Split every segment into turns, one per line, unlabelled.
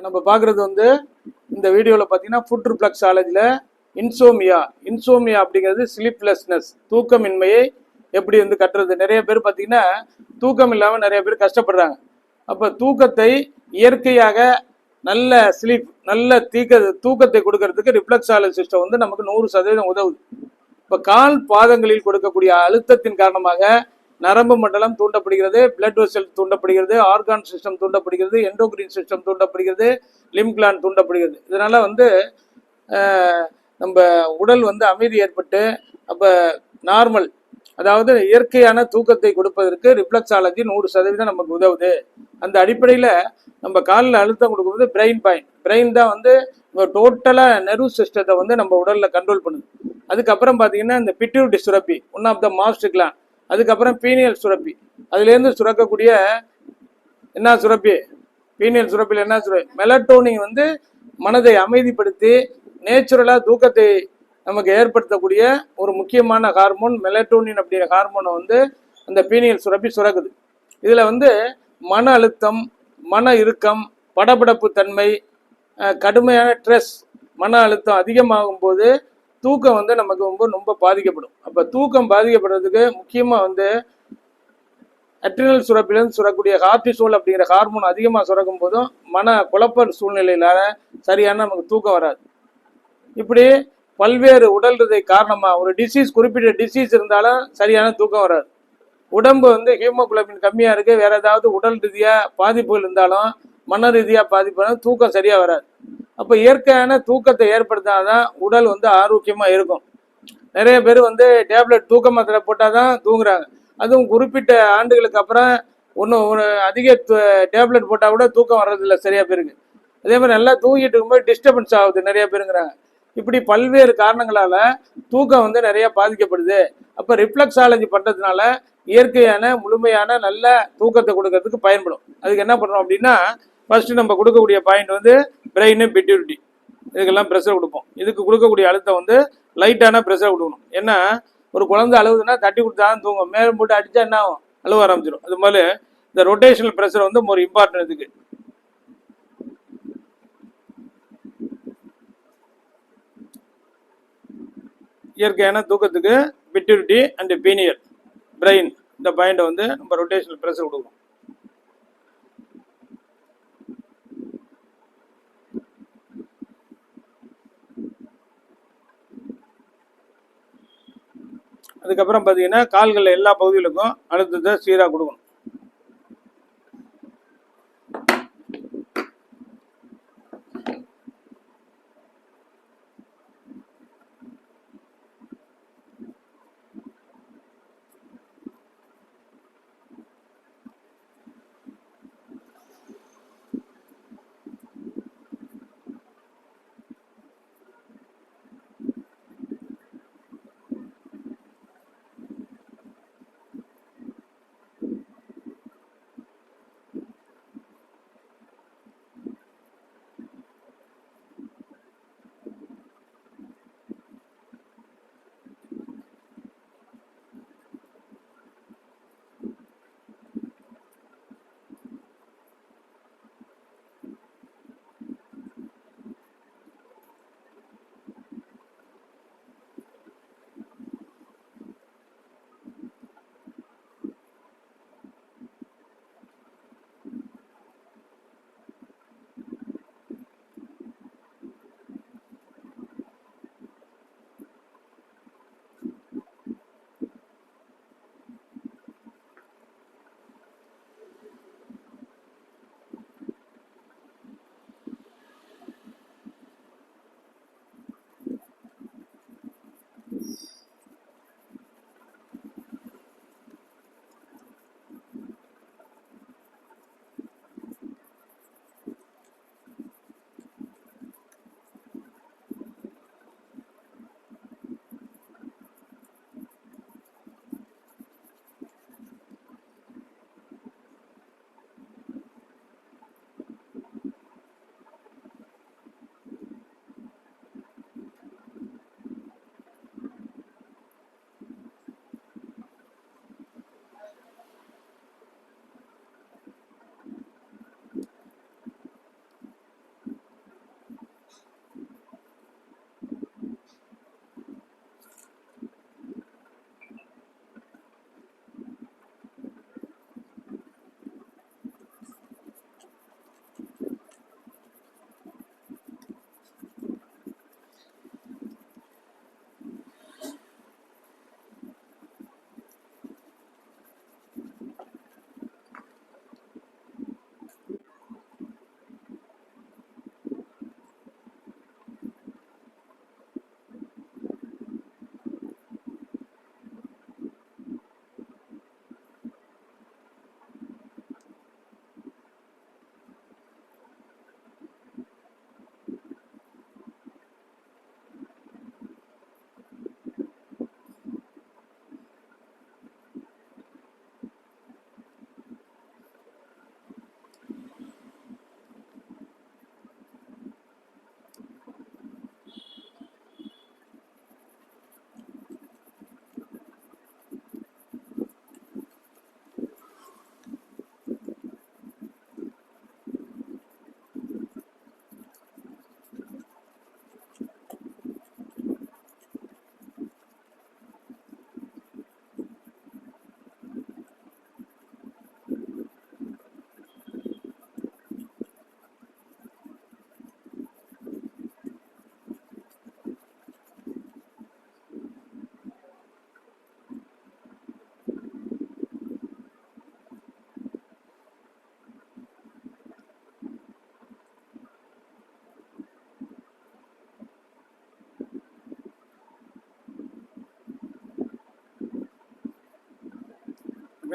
இப்போ நம்ம பார்க்குறது வந்து இந்த வீடியோவில் பார்த்தீங்கன்னா ஃபுட் ரிப்ளக்ஸ் ஆலஜியில் இன்சோமியா இன்சோமியா அப்படிங்கிறது ஸ்லீப்லெஸ்னஸ் தூக்கமின்மையை எப்படி வந்து கட்டுறது? நிறைய பேர் பார்த்தீங்கன்னா தூக்கம் இல்லாமல் நிறைய பேர் கஷ்டப்படுறாங்க. அப்போ தூக்கத்தை இயற்கையாக நல்ல ஸ்லீப் நல்ல தீக்க தூக்கத்தை கொடுக்கறதுக்கு ரிஃப்ளெக்ஸாலஜி சிஸ்டம் வந்து நமக்கு நூறு சதவீதம் உதவுது. இப்போ கால் பாதங்களில் கொடுக்கக்கூடிய அழுத்தத்தின் காரணமாக நரம்பு மண்டலம் தூண்டப்படுகிறது பிளட் வெசல் தூண்டப்படுகிறது ஆர்கான் சிஸ்டம் தூண்டப்படுகிறது எண்டோக்ரின் சிஸ்டம் தூண்டப்படுகிறது லிம் கிளான் தூண்டப்படுகிறது. இதனால் வந்து நம்ம உடல் வந்து அமைதி ஏற்பட்டு அப்போ நார்மல் அதாவது இயற்கையான தூக்கத்தை கொடுப்பதற்கு ரிஃப்ளெக்ஸாலஜி நூறு சதவீதம் நமக்கு உதவுது. அந்த அடிப்படையில் நம்ம காலில் அழுத்தம் கொடுக்கும்போது பிரெயின் பாயிண்ட் பிரெயின் தான் வந்து டோட்டலாக நெர்வ் சிஸ்டத்தை வந்து நம்ம உடலில் கண்ட்ரோல் பண்ணுது. அதுக்கப்புறம் பார்த்தீங்கன்னா இந்த பிட்யூட்டி சுரப்பி one of the master gland அதுக்கப்புறம் பீனியல் சுரப்பி. அதுலேருந்து சுரக்கக்கூடிய என்ன சுரப்பி? பீனியல் சுரப்பியில் என்ன சுரப்பி மெலட்டோனிங் வந்து மனதை அமைதிப்படுத்தி நேச்சுரலாக தூக்கத்தை நமக்கு ஏற்படுத்தக்கூடிய ஒரு முக்கியமான ஹார்மோன் மெலட்டோனின் அப்படிங்கிற ஹார்மோனை வந்து அந்த பீனியல் சுரப்பி சுரக்குது. இதில் வந்து மன அழுத்தம் மன இறுக்கம் படபடப்பு தன்மை கடுமையான ஸ்ட்ரெஸ் மன அழுத்தம் அதிகமாகும் போது தூக்கம் வந்து நமக்கு ரொம்ப ரொம்ப பாதிக்கப்படும். அப்போ தூக்கம் பாதிக்கப்படுறதுக்கு முக்கியமாக வந்து அட்ரினல் சுரப்பிலிருந்து சுரக்கூடிய கார்டிசோல் அப்படிங்கிற ஹார்மோன் அதிகமாக சுரக்கும் போதும் மன குழப்ப சூழ்நிலையில சரியான நமக்கு தூக்கம் வராது. இப்படி பல்வேறு உடல் ரீதி காரணமாக ஒரு டிசீஸ் குறிப்பிட்ட டிசீஸ் இருந்தாலும் சரியான தூக்கம் வராது. உடம்பு வந்து ஹீமோகுளோபின் கம்மியாக இருக்குது வேற ஏதாவது உடல் ரீதியாக பாதிப்புகள் இருந்தாலும் மன ரீதியாக பாதிப்பு தூக்கம் சரியாக வராது. அப்போ இயற்கையான தூக்கத்தை ஏற்படுத்தினாதான் உடல் வந்து ஆரோக்கியமாக இருக்கும். நிறைய பேர் வந்து டேப்லெட் தூக்க மாத்திரை போட்டால் தான் தூங்குறாங்க. அதுவும் குறிப்பிட்ட ஆண்டுகளுக்கு அப்புறம் ஒன்றும் ஒரு அதிக டேப்லெட் போட்டால் கூட தூக்கம் வர்றதில்ல சரியா பேருக்கு. அதே மாதிரி நல்லா தூங்கிட்டு இருக்கும்போது டிஸ்டர்பன்ஸ் ஆகுது நிறைய பேருங்கிறாங்க. இப்படி பல்வேறு காரணங்களால தூக்கம் வந்து நிறைய பாதிக்கப்படுது. அப்போ ரிஃப்ளெக்ஸாலஜி பண்ணுறதுனால இயற்கையான முழுமையான நல்ல தூக்கத்தை கொடுக்கறதுக்கு பயன்படும். அதுக்கு என்ன பண்ணுறோம் அப்படின்னா ஃபர்ஸ்ட் நம்ம கொடுக்கக்கூடிய பாயிண்ட் வந்து பிரெயின் பிட்யூரிட்டி இதுக்கெல்லாம் ப்ரெஷர் கொடுப்போம். இதுக்கு கொடுக்கக்கூடிய அழுத்தம் வந்து லைட்டான ப்ரெஷர் கொடுக்கணும். ஏன்னா ஒரு குழந்தை அழுகுதுன்னா தட்டி கொடுத்தா தான் தூங்கும். மேலும் போட்டு அடித்தா என்ன ஆகும்? அழுவ ஆரம்பிச்சிடும் அது மாதிரி இந்த ரொட்டேஷனல் ப்ரெஷர் வந்து ஒரு இம்பார்ட்டன் இதுக்கு. இயற்கையான தூக்கத்துக்கு பிட்யூரிட்டி அண்ட் பீனியர் பிரெயின் இந்த பாயிண்டை வந்து நம்ம ரொட்டேஷனல் ப்ரெஷர் கொடுக்கணும். அதுக்கப்புறம் பார்த்தீங்கன்னா கால்கள் எல்லா பகுதிகளுக்கும் அழுத்தத்தை சீராக கொடுக்கணும்.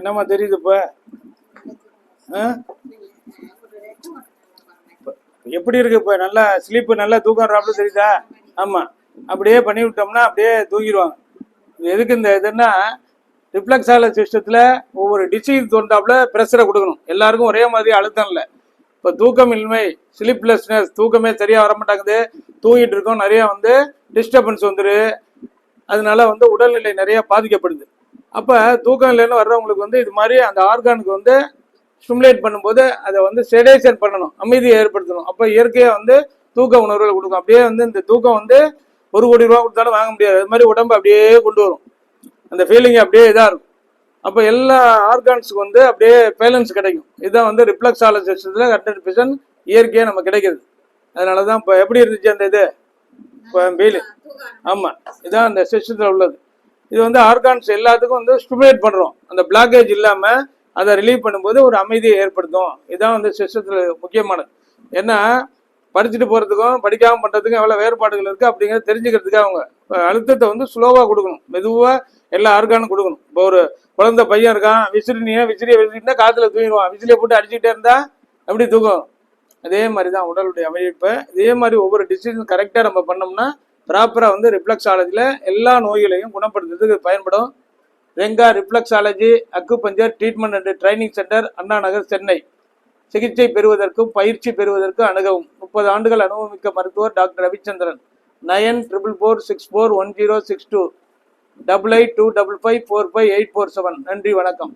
என்னம்மா தெரியுது இப்போ? ஆ? எப்படி இருக்கு இப்போ? நல்லா ஸ்லீப்பு நல்லா தூக்கம்றாப்புல தெரியுதா? ஆமாம் அப்படியே பண்ணி விட்டோம்னா அப்படியே தூங்கிடுவாங்க எதுக்கு இந்த இதுன்னா ரிஃப்ளெக்ஸால சிஸ்டத்தில் ஒவ்வொரு டிசீஸ் தோன்றாப்புல ப்ரெஷரை கொடுக்கணும். எல்லாருக்கும் ஒரே மாதிரி அழுத்தம் இல்லை. இப்போ தூக்கமின்மை ஸ்லீப்லெஸ்னஸ் தூக்கமே சரியாக வர மாட்டேங்குது தூங்கிட்டு இருக்கோம் நிறைய வந்து டிஸ்டர்பன்ஸ் வந்துரு. அதனால வந்து உடல்நிலை நிறைய பாதிக்கப்படுது. அப்போ தூக்கம் இல்லைன்னு வர்றவங்களுக்கு வந்து இது மாதிரி அந்த ஆர்கானுக்கு வந்து ஸ்டிமுலேட் பண்ணும்போது அதை வந்து செடேஷன் பண்ணணும் அமைதியை ஏற்படுத்தணும். அப்போ இயற்கையாக வந்து தூக்க உணர்வுகளை கொடுக்கும். அப்படியே வந்து இந்த தூக்கம் வந்து ஒரு கோடி ரூபா கொடுத்தாலும் வாங்க முடியாது. அது மாதிரி உடம்பு அப்படியே கொண்டு வரும். அந்த ஃபீலிங் அப்படியே இதாக இருக்கும். அப்போ எல்லா ஆர்கான்ஸுக்கு வந்து அப்படியே பேலன்ஸ் கிடைக்கும். இதுதான் வந்து ரிஃப்ளெக்ஸாலஜிஸ்டில் ஹண்ட்ரட் பெர்சன்ட் இயற்கையாக நம்ம கிடைக்குது அதனால தான் இப்போ எப்படி இருந்துச்சு அந்த இது? இப்போ வெயில் ஆமாம் இதான் அந்த சிஸ்டத்தில் உள்ளது. இது வந்து ஆர்கான்ஸ் எல்லாத்துக்கும் வந்து ஸ்டிமுலேட் பண்ணுறோம் அந்த பிளாக்கேஜ் இல்லாமல் அதை ரிலீவ் பண்ணும்போது ஒரு அமைதியை ஏற்படுத்தும். இதுதான் வந்து சிஸ்டத்தில் முக்கியமானது. ஏன்னா படிச்சுட்டு போகிறதுக்கும் படிக்காமல் பண்ணுறதுக்கும் எவ்வளோ வேறுபாடுகள் இருக்குது அப்படிங்கிறத தெரிஞ்சுக்கிறதுக்கு அவங்க அழுத்தத்தை வந்து ஸ்லோவாக கொடுக்கணும். மெதுவாக எல்லா ஆர்கானும் கொடுக்கணும். இப்போ ஒரு குழந்த பையன் இருக்கான் விசிறினியை விசிறியை விசிறினா காற்றுல தூங்கிடுவான். விசிறியை போட்டு அடிச்சுக்கிட்டே இருந்தால் எப்படி தூங்கும் அதே மாதிரி தான் உடலுடைய அமைப்பை. இதே மாதிரி ஒவ்வொரு டிசிஷன் கரெக்டாக நம்ம பண்ணோம்னா ப்ராப்பராக வந்து ரிஃப்ளெக்ஸாலஜியில் எல்லா நோய்களையும் குணப்படுத்துறதுக்கு பயன்படும். Renga reflexology acupuncture treatment and training centre Anna Nagar Chennai. சிகிச்சை பெறுவதற்கும் பயிற்சி பெறுவதற்கும் அணுகவும். முப்பது ஆண்டுகள் அனுபவமிக்க மருத்துவர் doctor Ravichandran. Nine triple four six four one zero six two. Double eight two double five four five eight four seven. நன்றி வணக்கம்.